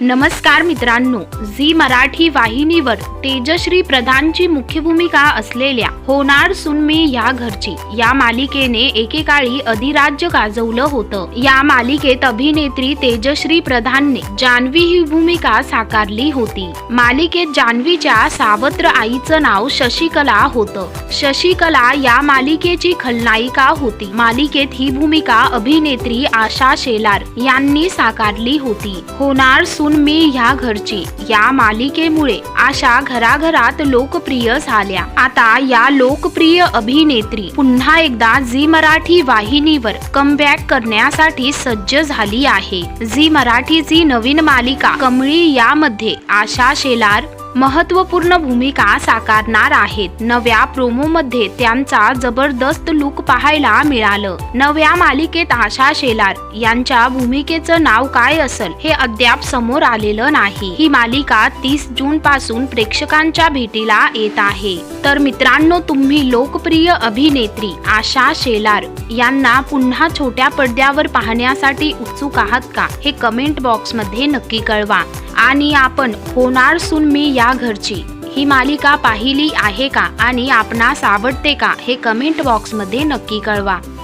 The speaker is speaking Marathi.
नमस्कार मित्रांनो झी मराठी वाहिनीवर तेजश्री प्रधानची मुख्य भूमिका असलेल्या होणार सुन मी या घरची या मालिकेने एकेकाळी अधिराज्य गाजवलं होतं. या मालिकेत अभिनेत्री तेजश्री प्रधानने जान्हवी ही भूमिका साकारली होती. मालिकेत जान्हवीच्या सावत्र आईचं नाव शशिकला होतं. शशिकला या मालिकेची खलनायिका होती. मालिकेत ही भूमिका अभिनेत्री आशा शेलार यांनी साकारली होती. होणार सून मी ह्या घरची या मालिकेमुळे आशा घराघरात लोकप्रिय झाल्या. आता या लोकप्रिय अभिनेत्री पुन्हा एकदा झी मराठी वाहिनीवर कमबॅक करण्यासाठी सज्ज झाली आहे. झी मराठीची नवीन मालिका कमळी यामध्ये आशा शेलार महत्त्वपूर्ण भूमिका साकारणार आहेत. नव्या प्रोमोमध्ये त्यांचा जबरदस्त लुक पाहायला मिळालं. नव्या मालिकेत आशा शेलार यांच्या भूमिकेचं नाव काय असेल हे अद्याप समोर आलेलं नाही. ही मालिका तीस जून पासून प्रेक्षकांच्या भेटीला येत आहे. तर मित्रांनो तुम्ही लोकप्रिय अभिनेत्री आशा शेलार यांना पुन्हा छोट्या पडद्यावर पाहण्यासाठी उत्सुक आहात का? हे कमेंट बॉक्समध्ये नक्की कळवा. आणि आपण होणार सुन मी या घरची. ही मालिका पाहिली आहे का आणि आपणास आवडते का हे कमेंट बॉक्समध्ये नक्की कळवा.